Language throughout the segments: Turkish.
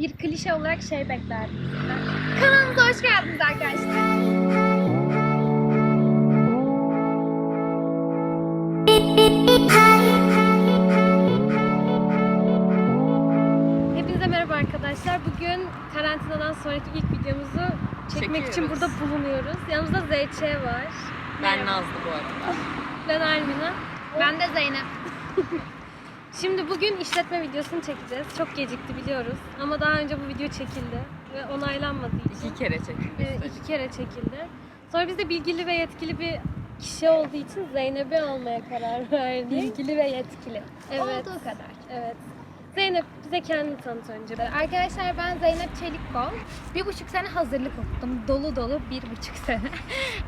bir klişe olarak şey beklerdim. Kanalımıza hoş geldiniz arkadaşlar. Hepinize merhaba arkadaşlar. Bugün karantinadan sonraki ilk videomuzu çekmek için Çekiyoruz. burada bulunuyoruz. Yanımızda ZÇ var. Ben Nazlı bu arada. Ben Almina. Ben de Zeynep. Şimdi bugün işletme videosunu çekeceğiz. Çok gecikti biliyoruz. Ama daha önce bu video çekildi ve onaylanmadığı için İki kere çekildi e, iki kere çekildi. Sonra biz de bilgili ve yetkili bir kişi olduğu için Zeynep'i almaya karar verdik. Bilgili ve yetkili. Evet. Olduğu kadar. Evet. Zeynep bize kendini tanıt önce. Arkadaşlar ben Zeynep Çelikkol. Bir buçuk sene hazırlık okudum. Dolu dolu bir buçuk sene.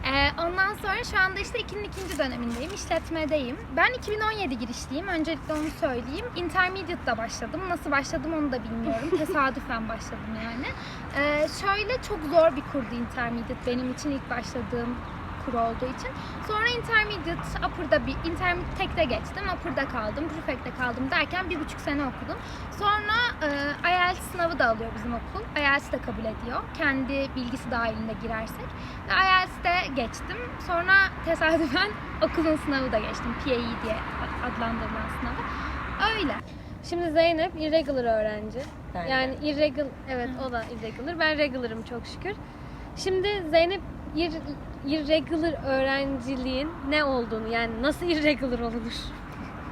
Ee, ondan sonra şu anda işte ikinin ikinci dönemindeyim. işletmedeyim. Ben 2017 girişliyim. Öncelikle onu söyleyeyim. Intermediate'da başladım. Nasıl başladım onu da bilmiyorum. Tesadüfen başladım yani. Ee, şöyle çok zor bir kurdu Intermediate benim için ilk başladığım kur olduğu için. Sonra intermediate, upper'da bir, intermediate tekte geçtim, upper'da kaldım, prefect'te kaldım derken bir buçuk sene okudum. Sonra e, IELTS sınavı da alıyor bizim okul. IELTS de kabul ediyor. Kendi bilgisi dahilinde girersek. Ve IELTS'te geçtim. Sonra tesadüfen okulun sınavı da geçtim. PAE diye adlandırılan sınavı. Öyle. Şimdi Zeynep irregular öğrenci. Ben de. Yani irregular, evet o da irregular. Ben regular'ım çok şükür. Şimdi Zeynep ir, irregular öğrenciliğin ne olduğunu yani nasıl irregular olunur?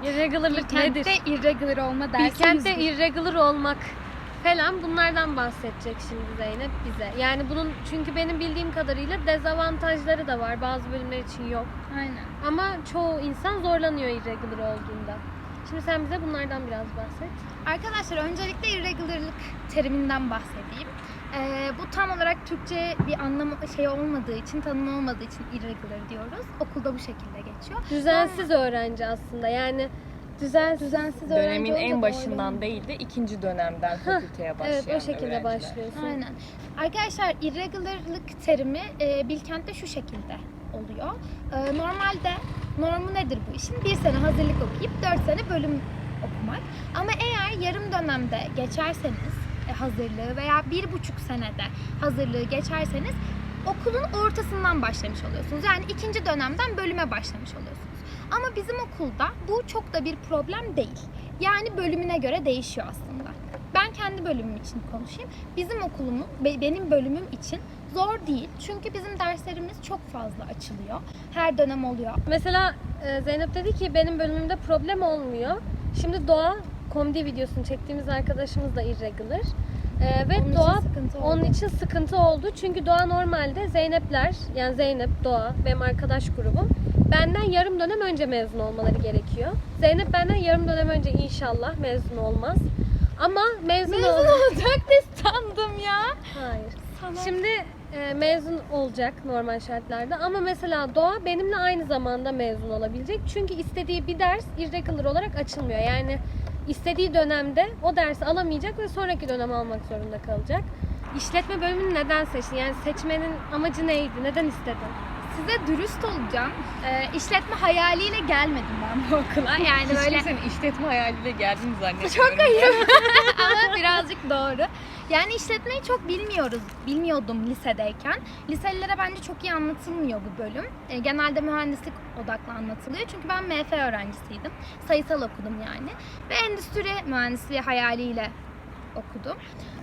Irregularlık nedir? Bilkent'te irregular olma dersi Bilkent'te yüzdüm. irregular olmak falan bunlardan bahsedecek şimdi Zeynep bize. Yani bunun çünkü benim bildiğim kadarıyla dezavantajları da var. Bazı bölümler için yok. Aynen. Ama çoğu insan zorlanıyor irregular olduğunda. Şimdi sen bize bunlardan biraz bahset. Arkadaşlar öncelikle irregularlık teriminden bahsedeyim. Ee, bu tam olarak Türkçe bir anlamı şey olmadığı için, tanımı olmadığı için irregular diyoruz. Okulda bu şekilde geçiyor. Düzensiz öğrenci aslında. Yani düzensiz. Düzensiz öğrenci Dönemin en doğru. başından değil de ikinci dönemden fakülteye başlayan Evet o şekilde öğrenciler. başlıyorsun. Aynen. Arkadaşlar irregularlık terimi e, Bilkent'te şu şekilde oluyor. E, normalde normu nedir bu işin? Bir sene hazırlık okuyup dört sene bölüm okumak. Ama eğer yarım dönemde geçerseniz hazırlığı veya bir buçuk senede hazırlığı geçerseniz okulun ortasından başlamış oluyorsunuz. Yani ikinci dönemden bölüme başlamış oluyorsunuz. Ama bizim okulda bu çok da bir problem değil. Yani bölümüne göre değişiyor aslında. Ben kendi bölümüm için konuşayım. Bizim okulumun, be- benim bölümüm için zor değil. Çünkü bizim derslerimiz çok fazla açılıyor. Her dönem oluyor. Mesela e, Zeynep dedi ki benim bölümümde problem olmuyor. Şimdi Doğa komedi videosunu çektiğimiz arkadaşımız da irregular. E, ve Onun için Doğa oldu. onun için sıkıntı oldu. Çünkü Doğa normalde Zeynepler yani Zeynep, Doğa benim arkadaş grubum benden yarım dönem önce mezun olmaları gerekiyor. Zeynep benden yarım dönem önce inşallah mezun olmaz. Ama mezun, Mezun ol- olacak ne sandım ya. Hayır. Salak. Şimdi e, mezun olacak normal şartlarda ama mesela Doğa benimle aynı zamanda mezun olabilecek. Çünkü istediği bir ders irregular olarak açılmıyor. Yani istediği dönemde o dersi alamayacak ve sonraki dönem almak zorunda kalacak. İşletme bölümünü neden seçtin? Yani seçmenin amacı neydi? Neden istedin? Size dürüst olacağım. Ee, işletme hayaliyle gelmedim ben bu okula. Yani Hiç böyle kimsenin işletme hayaliyle geldiğini zannetmiyorum. Çok ayıp. Ama birazcık doğru. Yani işletmeyi çok bilmiyoruz. Bilmiyordum lisedeyken. Liselilere bence çok iyi anlatılmıyor bu bölüm. E, genelde mühendislik odaklı anlatılıyor. Çünkü ben MF öğrencisiydim. Sayısal okudum yani. Ve endüstri mühendisliği hayaliyle okudum.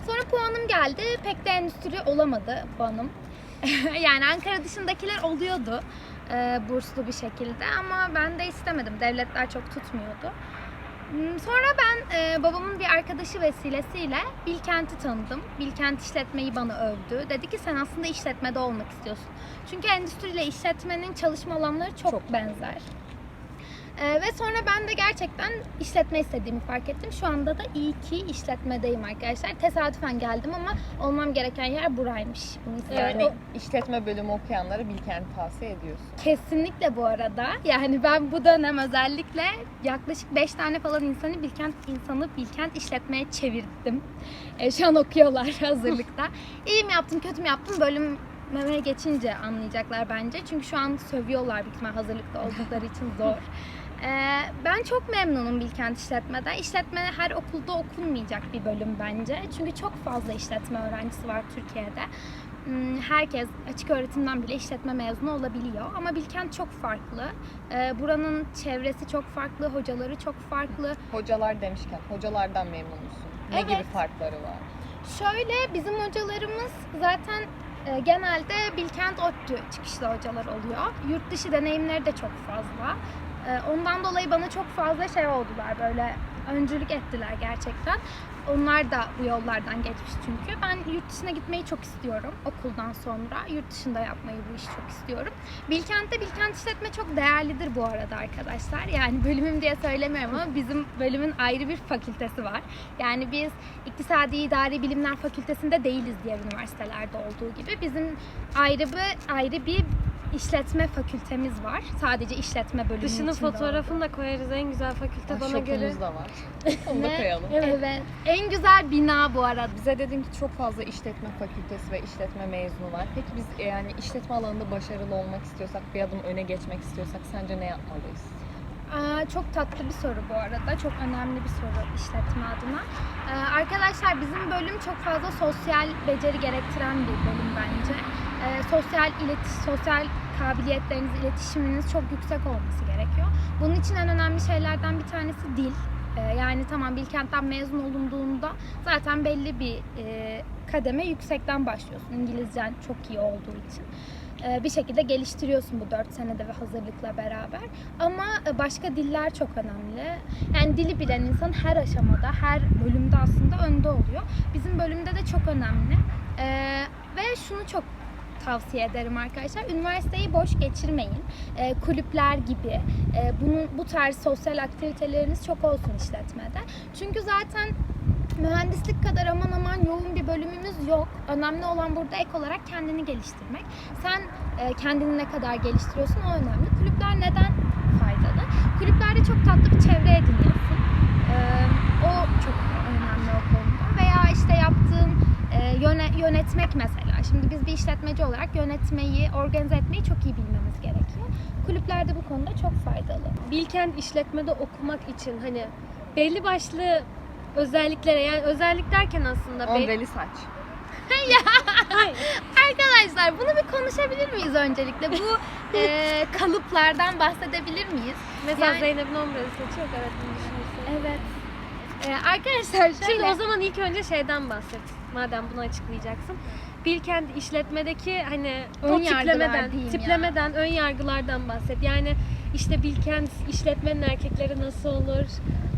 Sonra puanım geldi. Pek de endüstri olamadı puanım. yani Ankara dışındakiler oluyordu. e, burslu bir şekilde ama ben de istemedim. Devletler çok tutmuyordu. Hmm, Sonra ben e, babamın bir arkadaşı vesilesiyle Bilkent'i tanıdım. Bilkent işletmeyi bana övdü. Dedi ki sen aslında işletmede olmak istiyorsun. Çünkü endüstriyle işletmenin çalışma alanları çok, Çok. benzer. E, ve sonra ben de gerçekten işletme istediğimi fark ettim. Şu anda da iyi ki işletmedeyim arkadaşlar. Tesadüfen geldim ama olmam gereken yer buraymış. Bunu Yani yani işletme bölümü okuyanlara Bilkent'i tavsiye ediyorsun. Kesinlikle bu arada. Yani ben bu dönem özellikle yaklaşık 5 tane falan insanı Bilkent insanı Bilkent işletmeye çevirdim. E, şu an okuyorlar hazırlıkta. İyi mi yaptım, kötü mü yaptım bölüme geçince anlayacaklar bence. Çünkü şu an sövüyorlar büyük hazırlıkta oldukları için zor. Ee, ben çok memnunum Bilkent İşletme'den. İşletme her okulda okunmayacak bir bölüm bence. Çünkü çok fazla işletme öğrencisi var Türkiye'de. Hmm, Herkes açık öğretimden bile işletme mezunu olabiliyor. Ama Bilkent çok farklı. Ee, buranın çevresi çok farklı, hocaları çok farklı. Hocalar demişken hocalardan memnun musun? Ne Evet. gibi farkları var? Şöyle bizim hocalarımız zaten e, genelde Bilkent ODTÜ çıkışlı hocalar oluyor. Yurt dışı deneyimleri de çok fazla. E, ondan dolayı bana çok fazla şey oldular böyle öncülük ettiler gerçekten. Onlar da bu yollardan geçmiş çünkü. Ben yurt dışına gitmeyi çok istiyorum okuldan sonra. Yurt dışında yapmayı bu işi çok istiyorum. Bilkent'te Bilkent işletme çok değerlidir bu arada arkadaşlar. Yani bölümüm diye söylemiyorum ama bizim bölümün ayrı bir fakültesi var. Yani biz İktisadi İdari Bilimler Fakültesinde değiliz diğer üniversitelerde olduğu gibi. Bizim ayrı bir ayrı bir işletme fakültemiz var. Sadece işletme bölümü Dışının içinde fotoğrafını da koyarız. En güzel fakülte Ah, bana göre. da var. Onu da koyalım. Evet. En güzel bina bu arada. Bize dedin ki çok fazla işletme fakültesi ve işletme mezunu var. Peki biz e, yani işletme alanında başarılı olmak istiyorsak, bir adım öne geçmek istiyorsak sence ne yapmalıyız? Aa, çok tatlı bir soru bu arada. Çok önemli bir soru işletme adına. Ee, arkadaşlar bizim bölüm çok fazla sosyal beceri gerektiren bir bölüm bence. Ee, sosyal iletiş, sosyal kabiliyetleriniz, iletişiminiz çok yüksek olması gerekiyor. Bunun için en önemli şeylerden bir tanesi dil. Ee, yani tamam Bilkent'ten mezun olunduğunda zaten belli bir e, kademe yüksekten başlıyorsun. İngilizcen çok iyi olduğu için. Ee, bir şekilde geliştiriyorsun bu 4 senede ve hazırlıkla beraber. Ama e, başka diller çok önemli. Yani dili bilen insan her aşamada, her bölümde aslında önde oluyor. Bizim bölümde de çok önemli. Ee, ve şunu çok tavsiye ederim arkadaşlar. Üniversiteyi boş geçirmeyin. Ee, kulüpler gibi e, bunun bu tarz sosyal aktiviteleriniz çok olsun işletmede. Çünkü zaten mühendislik kadar aman aman yoğun bir bölümümüz yok. Önemli olan burada ek olarak kendini geliştirmek. Sen e, kendini ne kadar geliştiriyorsun o önemli. Kulüpler neden faydalı? Kulüplerde çok tatlı bir çevre ediniyorsun. Ee, o çok önemli o konuda. Veya işte yaptığın e, yöne- yönetmek mesela. Şimdi biz bir işletmeci olarak yönetmeyi, organize etmeyi çok iyi bilmemiz gerekiyor. Kulüplerde bu konuda çok faydalı. Bilkent işletmede okumak için hani belli başlı özelliklere yani özellik derken aslında Ondreli saç. Hayır. Arkadaşlar bunu bir konuşabilir miyiz öncelikle? Bu e, kalıplardan bahsedebilir miyiz? Mesela Yani- Zeynep'in ombrası saçı yok evet bunu. Evet. E, arkadaşlar Şimdi şöyle... o zaman ilk önce şeyden bahset. Madem bunu açıklayacaksın. Bilkent işletmedeki hani Ön o tiplemeden, ya. tiplemeden, ön yargılardan bahset. Yani işte Bilkent işletmenin erkekleri nasıl olur?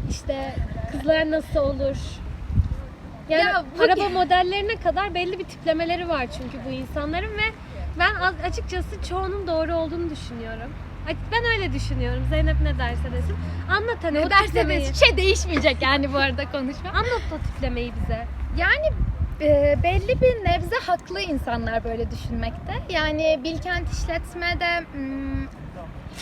İşte kızlar nasıl olur? Yani Ya bu- araba modellerine kadar belli bir tiplemeleri var çünkü bu insanların ve ben açıkçası çoğunun doğru olduğunu düşünüyorum. Ben öyle düşünüyorum. Zeynep ne derse desin. Anlat hani ne tiplemeyi. derseniz şey değişmeyecek yani bu arada konuşma. Anlat o tiplemeyi bize. Yani e, belli bir nebze haklı insanlar böyle düşünmekte. Yani Bilkent işletmede hmm,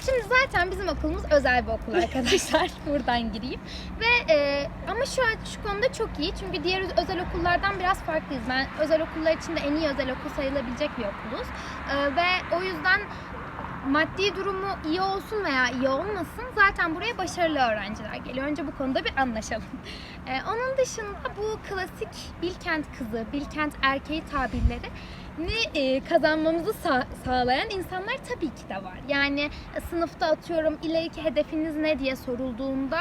Şimdi zaten bizim okulumuz özel bir okul arkadaşlar. Buradan gireyim. Ve e, ama şu an şu konuda çok iyi. Çünkü diğer özel okullardan biraz farklıyız. Ben özel okullar içinde en iyi özel okul sayılabilecek bir okuluz. E, ve o yüzden maddi durumu iyi olsun veya iyi olmasın zaten buraya başarılı öğrenciler geliyor. Önce bu konuda bir anlaşalım. Ee, onun dışında bu klasik Bilkent kızı, Bilkent erkeği tabirleri ni e, kazanmamızı sa- sağlayan insanlar tabii ki de var. Yani e, sınıfta atıyorum ileriki hedefiniz ne diye sorulduğunda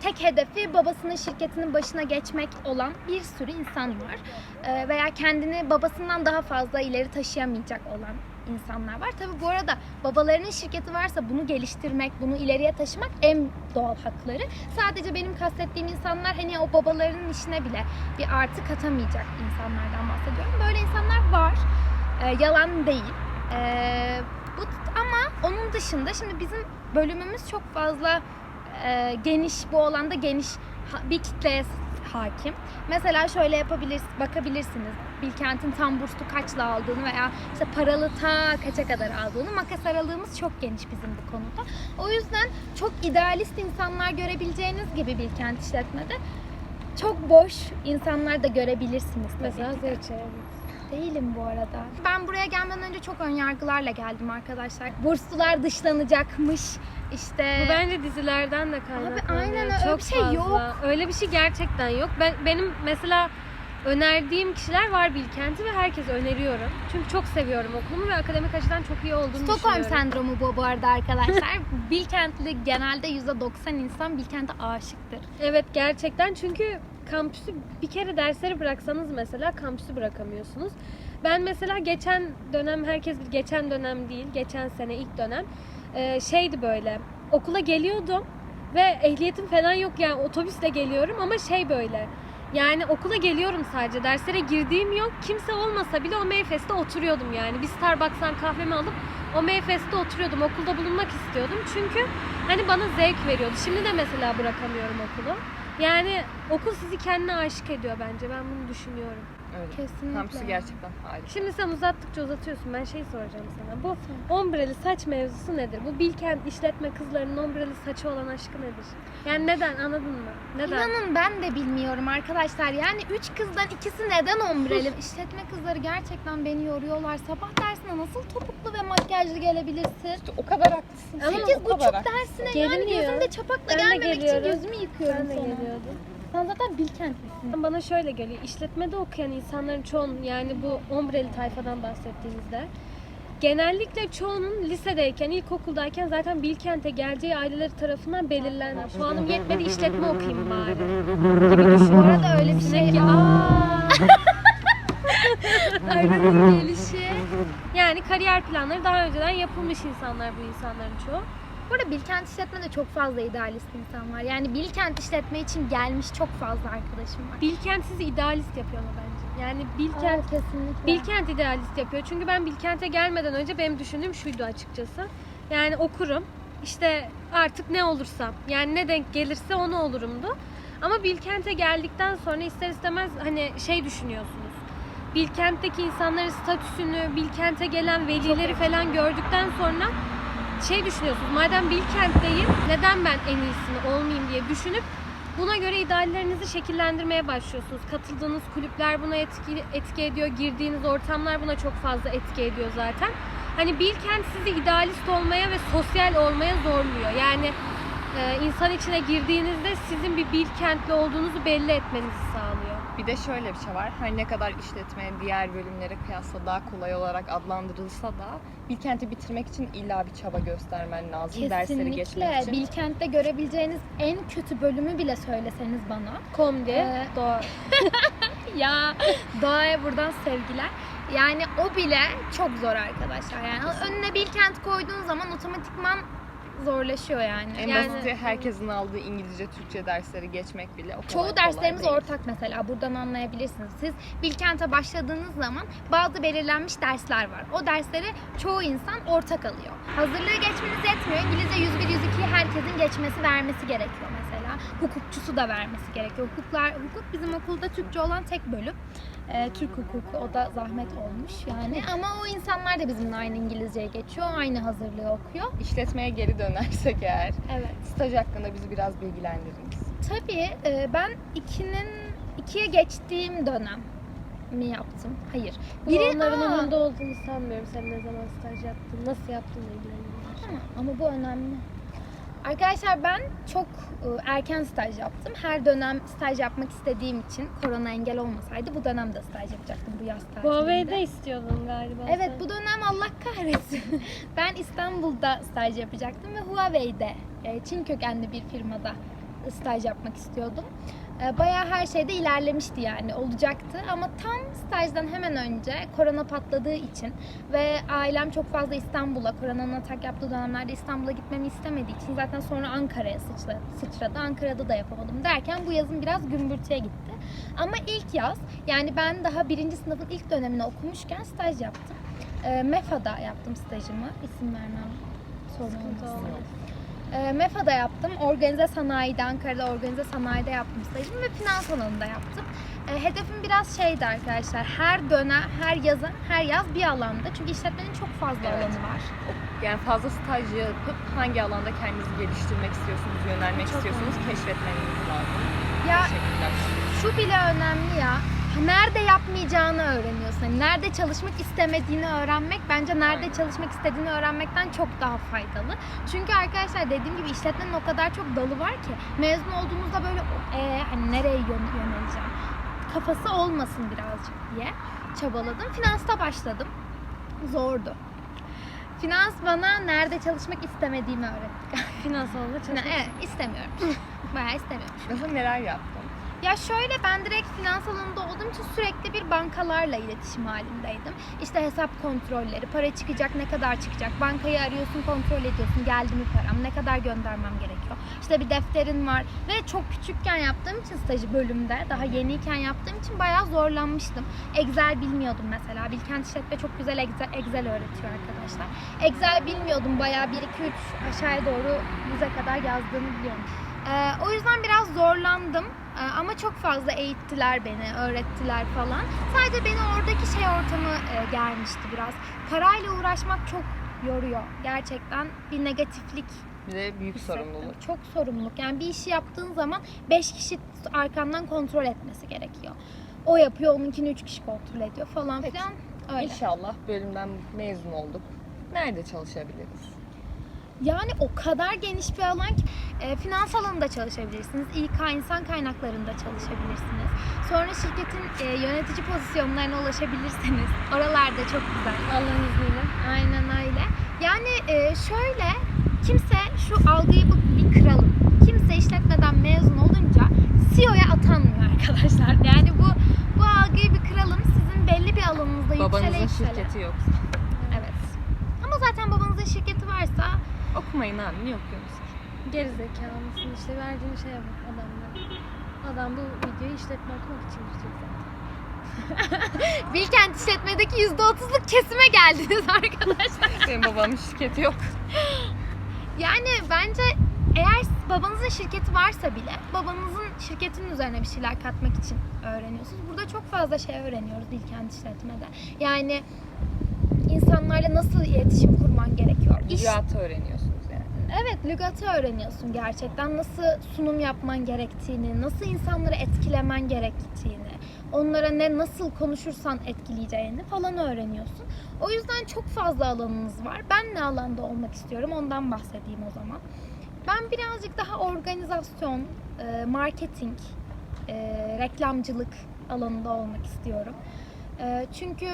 tek hedefi babasının şirketinin başına geçmek olan bir sürü insan var. Ee, veya kendini babasından daha fazla ileri taşıyamayacak olan insanlar var. Tabii bu arada babalarının şirketi varsa bunu geliştirmek, bunu ileriye taşımak en doğal hakları. Sadece benim kastettiğim insanlar hani o babalarının işine bile bir artı katamayacak insanlardan bahsediyorum. Böyle insanlar var. Ee, yalan değil. Ee, bu ama onun dışında şimdi bizim bölümümüz çok fazla e, geniş bu alanda geniş bir kitleye hakim. Mesela şöyle yapabilirsiniz, bakabilirsiniz. Bilkent'in tam burslu kaçla aldığını veya işte paralı ta kaça kadar aldığını. Makas aralığımız çok geniş bizim bu konuda. O yüzden çok idealist insanlar görebileceğiniz gibi Bilkent işletmede çok boş insanlar da görebilirsiniz Mesela. Zeyçe. Değilim bu arada. Ben buraya gelmeden önce çok ön yargılarla geldim arkadaşlar. Burslular dışlanacakmış. İşte Bu bence dizilerden de kaynaklanıyor. aynen öyle Çok bir şey fazla. yok. Öyle bir şey gerçekten yok. Ben benim mesela önerdiğim kişiler var Bilkent'i ve herkese öneriyorum. Çünkü çok seviyorum okulumu ve akademik açıdan çok iyi olduğunu Stockholm düşünüyorum. sendromu bu bu arada arkadaşlar. Bilkentli genelde %90 insan Bilkent'e aşıktır. Evet gerçekten çünkü kampüsü bir kere dersleri bıraksanız mesela kampüsü bırakamıyorsunuz. Ben mesela geçen dönem herkes geçen dönem değil geçen sene ilk dönem e, şeydi böyle okula geliyordum ve ehliyetim falan yok yani otobüsle geliyorum ama şey böyle yani okula geliyorum sadece derslere girdiğim yok kimse olmasa bile o Mayfest'te oturuyordum yani. Bir Starbucks'tan kahvemi alıp o Mayfest'te oturuyordum okulda bulunmak istiyordum. Çünkü hani bana zevk veriyordu. Şimdi de mesela bırakamıyorum okulu yani okul sizi kendine aşık ediyor bence ben bunu düşünüyorum. Öyle. Kesinlikle. Kampüsü gerçekten harika. Şimdi sen uzattıkça uzatıyorsun. Ben şey soracağım sana. Bu ombreli saç mevzusu nedir? Bu Bilkent işletme kızlarının ombreli saçı olan aşkı nedir? Yani neden anladın mı? Neden? İnanın ben de bilmiyorum arkadaşlar. Yani üç kızdan ikisi neden ombreli? İşletme kızları gerçekten beni yoruyorlar. Sabah dersine nasıl topuklu ve makyajlı gelebilirsin? İşte o kadar haklısın. Ama Sekiz buçuk dersine yani Geliniyor. gözümde çapakla Ben de gelmemek için geliyorum. gözümü yıkıyorum Ben de sonra. geliyordum. Sen zaten Bilkentlisin. Bana şöyle geliyor. İşletmede okuyan insanların çoğunun yani bu ombreli tayfadan bahsettiğimizde genellikle çoğunun lisedeyken, ilkokuldayken zaten Bilkent'e geleceği aileleri tarafından belirlenmiş. Puanım yetmedi işletme okuyayım bari. Gibi Bu düşün. arada öyle bir şey Demek ki yok. aa Ayrılığın gelişi. Yani kariyer planları daha önceden yapılmış insanlar bu insanların çoğu. Bu arada Bilkent işletmede çok fazla idealist insan var. Yani Bilkent işletme için gelmiş çok fazla arkadaşım var. Bilkent sizi idealist yapıyor ama bence. Yani Bilkent Aa, kesinlikle. Bilkent idealist yapıyor. Çünkü ben Bilkent'e gelmeden önce benim düşündüğüm şuydu açıkçası. Yani okurum. işte artık ne olursam. Yani ne denk gelirse onu olurumdu. Ama Bilkent'e geldikten sonra ister istemez hani şey düşünüyorsunuz. Bilkent'teki insanların statüsünü, Bilkent'e gelen velileri falan gördükten sonra şey düşünüyorsunuz. Madem Bilkent'teyim neden ben en iyisini olmayayım diye düşünüp Buna göre ideallerinizi şekillendirmeye başlıyorsunuz. Katıldığınız kulüpler buna etki, etki ediyor. Girdiğiniz ortamlar buna çok fazla etki ediyor zaten. Hani Bilkent sizi idealist olmaya ve sosyal olmaya zorluyor. Yani e, insan içine girdiğinizde sizin bir Bilkentli olduğunuzu belli etmenizi sağlıyor. Bir de şöyle bir şey var. Her ne kadar işletme diğer bölümlere kıyasla daha kolay olarak adlandırılsa da Bilkent'i bitirmek için illa bir çaba göstermen lazım. Dersleri geçmek Kesinlikle. için. Bilkent'te görebileceğiniz en kötü bölümü bile söyleseniz bana. Komdi, Ee, doğa. Ya Doğa'ya buradan sevgiler. Yani o bile çok zor arkadaşlar. Yani önüne Bilkent koyduğun zaman otomatikman zorlaşıyor yani. En yani basiti herkesin aldığı İngilizce, Türkçe dersleri geçmek bile o kadar Çoğu kolay derslerimiz değil. ortak mesela buradan anlayabilirsiniz. Siz Bilkent'e başladığınız zaman bazı belirlenmiş dersler var. O dersleri çoğu insan ortak alıyor. Hazırlığı geçmeniz yetmiyor. İngilizce 101 102 herkesin geçmesi vermesi gerekiyor mesela. Hukukçusu da vermesi gerekiyor. Hukuklar hukuk bizim okulda Türkçe olan tek bölüm. Ee, Türk hukuku o da zahmet olmuş yani. Ama o insanlar da bizimle aynı İngilizceye geçiyor. Aynı hazırlığı okuyor. İşletmeye geri dönersek eğer Evet. staj hakkında bizi biraz bilgilendiriniz. Tabii e, ben ikinin ikiye geçtiğim dönem mi yaptım? Hayır. Biri onların Aa, umurunda olduğunu sanmıyorum. Sen ne zaman staj yaptın, nasıl yaptığınla ilgileniyorlar. Tamam, ama bu önemli. Arkadaşlar ben çok e, erken staj yaptım. Her dönem staj yapmak istediğim için korona engel olmasaydı bu dönem de staj yapacaktım bu yaz tatilinde. Huawei'de istiyordun galiba. Evet sen. bu dönem Allah kahretsin. ben İstanbul'da staj yapacaktım ve Huawei'de Çin kökenli bir firmada staj yapmak istiyordum. E, Bayağı her şeyde ilerlemişti yani olacaktı ama tam stajdan hemen önce korona patladığı için ve ailem çok fazla İstanbul'a koronanın atak yaptığı dönemlerde İstanbul'a gitmemi istemediği için zaten sonra Ankara'ya sıçra- sıçradı. Ankara'da da yapamadım derken bu yazın biraz gümbürtüye gitti. Ama ilk yaz yani ben daha birinci sınıfın ilk dönemini okumuşken staj yaptım. E, MEFA'da yaptım stajımı. İsim vermem sorun olmasın. Olmaz. E, MEFA'da yaptım. Organize sanayide, Ankara'da organize sanayide yaptım stajımı ve finans alanında yaptım. E, hedefim biraz şeydi arkadaşlar. Her dönem, her yazın, her yaz bir alanda. Çünkü işletmenin çok fazla Evet. alanı var. Yani fazla staj yapıp hangi alanda kendinizi geliştirmek istiyorsunuz, yönelmek Çok istiyorsunuz keşfetmeniz lazım. Ya şu bile önemli ya. Nerede yapmayacağını öğreniyorsun. Hani nerede çalışmak istemediğini öğrenmek bence nerede Aynen. çalışmak istediğini öğrenmekten çok daha faydalı. Çünkü arkadaşlar dediğim gibi işletmenin o kadar çok dalı var ki mezun olduğumuzda böyle e, hani nereye yön- yöneleceğim kafası olmasın birazcık diye çabaladım. Finansta başladım. Zordu. Finans bana nerede çalışmak istemediğimi öğretti. Finans alanında çalışmak. evet, istemiyorum. Bayağı istemiyorum. Mesela neler yaptın? Ya şöyle ben direkt finans alanında olduğum için sürekli bir bankalarla iletişim halindeydim. İşte hesap kontrolleri, para çıkacak, ne kadar çıkacak. Bankayı arıyorsun, kontrol ediyorsun. Geldi mi param, ne kadar göndermem gerekiyor. İşte bir defterin var ve çok küçükken yaptığım için stajı bölümde, daha yeniyken yaptığım için bayağı zorlanmıştım. Excel bilmiyordum mesela. Bilkent İşletme çok güzel Excel, Excel öğretiyor arkadaşlar. Excel bilmiyordum. Bayağı 1 2 3 aşağıya doğru yüze kadar yazdığını biliyorum. Ee, o yüzden biraz zorlandım. Ee, ama çok fazla eğittiler beni, öğrettiler falan. Sadece beni oradaki şey ortamı e, gelmişti biraz. Parayla uğraşmak çok yoruyor. Gerçekten bir negatiflik Bir de büyük hissettim. sorumluluk. Çok sorumluluk. Yani bir işi yaptığın zaman 5 kişi arkandan kontrol etmesi gerekiyor. O yapıyor, onunkini 3 kişi kontrol ediyor falan Peki. filan. Öyle. İnşallah bölümden mezun olduk. Nerede çalışabiliriz? Yani o kadar geniş bir alan ki e, finans alanında çalışabilirsiniz. İK insan kaynaklarında çalışabilirsiniz. Sonra şirketin e, yönetici pozisyonlarına ulaşabilirsiniz. Oralarda çok güzel. Allah'ın izniyle. Aynen öyle. Yani e, şöyle kimse şu algıyı bir kıralım. Kimse işletmeden mezun olunca CEO'ya atanmıyor arkadaşlar. Yani bu bu algıyı bir kıralım. Sizin belli bir alanınızda yüksele Babanızın yüksele. şirketi yok. Evet. Ama zaten babanızın şirketi varsa Okumayın abi, niye okuyorsunuz? Geri zekalısın işte verdiğin şeye bak adamlar. Adam bu videoyu işletme okumak için izleyecek zaten. Bilkent işletmedeki %30'luk kesime geldiniz arkadaşlar. Benim babamın şirketi yok. Yani bence eğer babanızın şirketi varsa bile babanızın şirketinin üzerine bir şeyler katmak için öğreniyorsunuz. Burada çok fazla şey öğreniyoruz Bilkent işletmede. Yani insanlarla nasıl iletişim kurman gerekiyor. İş, İcraatı öğreniyorsunuz yani. Evet, lügatı öğreniyorsun gerçekten. Nasıl sunum yapman gerektiğini, nasıl insanları etkilemen gerektiğini, onlara ne nasıl konuşursan etkileyeceğini falan öğreniyorsun. O yüzden çok fazla alanınız var. Ben ne alanda olmak istiyorum ondan bahsedeyim o zaman. Ben birazcık daha organizasyon, e, marketing, e, reklamcılık alanında olmak istiyorum. E, Çünkü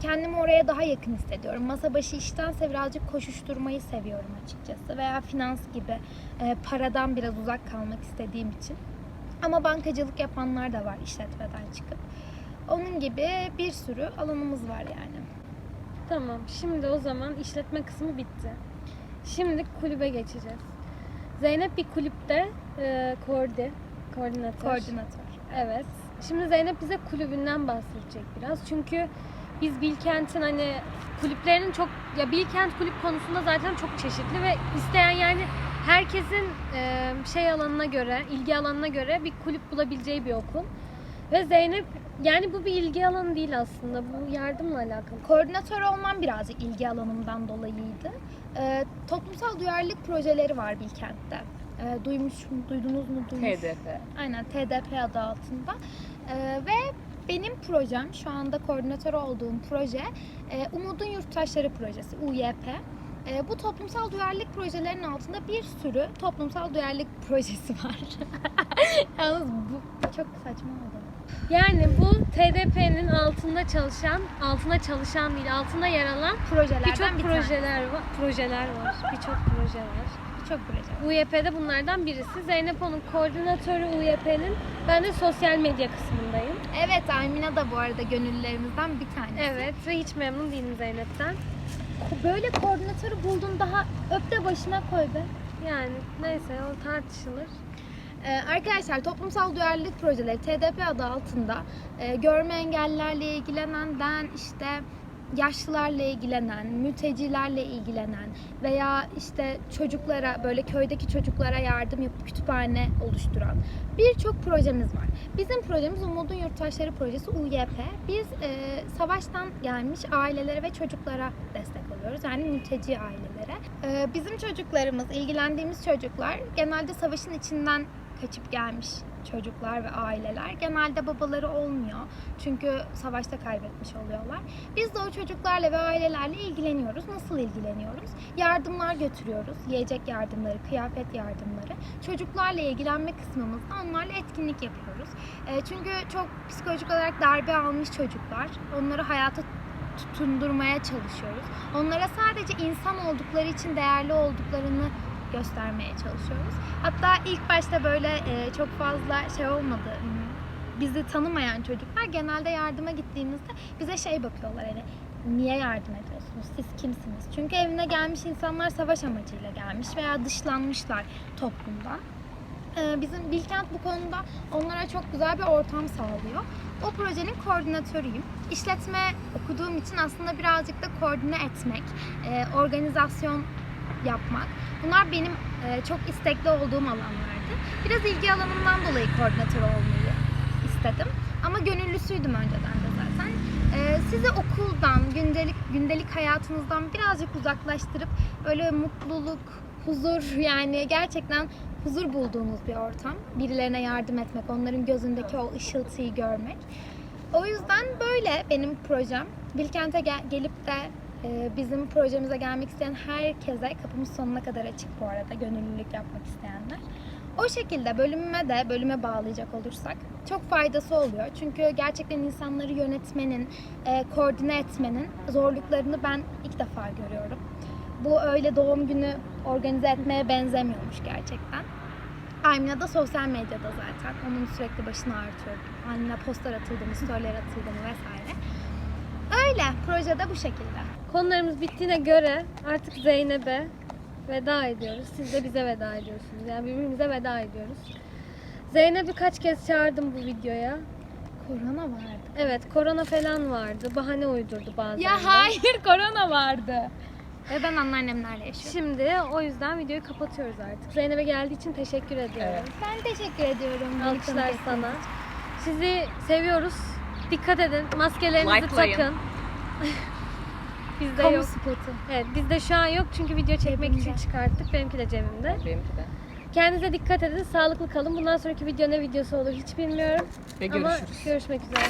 kendimi oraya daha yakın hissediyorum. Masa başı iştense birazcık koşuşturmayı seviyorum açıkçası. Veya finans gibi e, paradan biraz uzak kalmak istediğim için. Ama bankacılık yapanlar da var işletmeden çıkıp. Onun gibi bir sürü alanımız var yani. Tamam şimdi o zaman işletme kısmı bitti. Şimdi kulübe geçeceğiz. Zeynep bir kulüpte e, koordi, koordinatör. Koordinatör. Evet. Şimdi Zeynep bize kulübünden bahsedecek biraz. Çünkü biz Bilkent'in hani kulüplerinin çok ya Bilkent kulüp konusunda zaten çok çeşitli ve isteyen yani herkesin e, şey alanına göre, ilgi alanına göre bir kulüp bulabileceği bir okul. Ve Zeynep yani bu bir ilgi alanı değil aslında. Bu yardımla alakalı. Koordinatör olmam birazcık ilgi alanımdan dolayıydı. Ee, toplumsal duyarlılık projeleri var Bilkent'te. Ee, duymuş mu, duydunuz mu? Duymuş. HDP. Aynen TDP adı altında. Ee, ve benim projem, şu anda koordinatör olduğum proje e, Umut'un Yurttaşları Projesi, UYP. E, bu toplumsal duyarlılık projelerinin altında bir sürü toplumsal duyarlılık projesi var. Yalnız bu çok saçma oldu. Yani bu TDP'nin altında çalışan, altında çalışan değil, altında yer alan Projelerden birçok bir tane. projeler var. Projeler var. Birçok proje var. Birçok proje. UYP'de bunlardan birisi. Zeynep onun koordinatörü UYP'nin. Ben de sosyal medya kısmındayım. Evet Almina da bu arada gönüllülerimizden bir tanesi. Evet ve hiç memnun değilim Zeynep'ten. Böyle koordinatörü buldun daha öp de başına koy be. Yani neyse o tartışılır. Ee, arkadaşlar toplumsal duyarlılık projeleri TDP adı altında e, görme engellilerle ilgilenenden işte yaşlılarla ilgilenen, mültecilerle ilgilenen veya işte çocuklara böyle köydeki çocuklara yardım yapıp kütüphane oluşturan birçok projemiz var. Bizim projemiz Umut'un Yurttaşları Projesi UYP. Biz e, savaştan gelmiş ailelere ve çocuklara destek oluyoruz. Yani mülteci ailelere. E, bizim çocuklarımız, ilgilendiğimiz çocuklar genelde savaşın içinden kaçıp gelmiş çocuklar ve aileler genelde babaları olmuyor. Çünkü savaşta kaybetmiş oluyorlar. Biz de o çocuklarla ve ailelerle ilgileniyoruz. Nasıl ilgileniyoruz? Yardımlar götürüyoruz. Yiyecek yardımları, kıyafet yardımları. Çocuklarla ilgilenme kısmımızda onlarla etkinlik yapıyoruz. E, çünkü çok psikolojik olarak darbe almış çocuklar. Onları hayata tutundurmaya çalışıyoruz. Onlara sadece insan oldukları için değerli olduklarını göstermeye çalışıyoruz. Hatta ilk başta böyle e, çok fazla şey olmadı. Bizi tanımayan çocuklar genelde yardıma gittiğimizde bize şey bakıyorlar hani niye yardım ediyorsunuz? Siz kimsiniz? Çünkü evine gelmiş insanlar savaş amacıyla gelmiş veya dışlanmışlar toplumdan. Ee, Bizim Bilkent bu konuda onlara çok güzel bir ortam sağlıyor. O projenin koordinatörüyüm. İşletme okuduğum için aslında birazcık da koordine etmek, e, organizasyon yapmak. Bunlar benim e, çok istekli olduğum alanlardı. Biraz ilgi alanımdan dolayı koordinatör olmayı istedim. Ama gönüllüsüydüm önceden de zaten. E, sizi okuldan, gündelik gündelik hayatınızdan birazcık uzaklaştırıp böyle mutluluk, huzur yani gerçekten huzur bulduğunuz bir ortam. Birilerine yardım etmek, onların gözündeki o ışıltıyı görmek. O yüzden böyle benim projem. Bilkent'e gel- gelip de bizim projemize gelmek isteyen herkese kapımız sonuna kadar açık bu arada gönüllülük yapmak isteyenler. O şekilde bölümüme de bölüme bağlayacak olursak çok faydası oluyor. Çünkü gerçekten insanları yönetmenin, e, koordine etmenin zorluklarını ben ilk defa görüyorum. Bu öyle doğum günü organize etmeye benzemiyormuş gerçekten. Almina da sosyal medyada zaten. Onun sürekli başına artıyor. Almina postlar atıldı mı, storyler atıldı vesaire. Öyle. Projede bu şekilde. Konularımız bittiğine göre artık Zeynep'e veda ediyoruz. Siz de bize veda ediyorsunuz. Yani birbirimize veda ediyoruz. Zeynep'i kaç kez çağırdım bu videoya. Korona vardı. Evet korona falan vardı. Bahane uydurdu bazen. Ya hayır korona vardı. Ve ben anneannemlerle yaşıyorum. Şimdi o yüzden videoyu kapatıyoruz artık. Zeynep'e geldiği için teşekkür ediyorum. Evet. Ben teşekkür ediyorum. Alkışlar sana. Sizi seviyoruz. Dikkat edin. Maskelerinizi Likelayın. takın. bizde Kamu yok. spotu. Evet bizde şu an yok çünkü video çekmek için Cebimde. çıkarttık. Benimki de cebimde. Benimki de. Kendinize dikkat edin. Sağlıklı kalın. Bundan sonraki video ne videosu olur hiç bilmiyorum. Ve Ama görüşürüz. görüşmek üzere.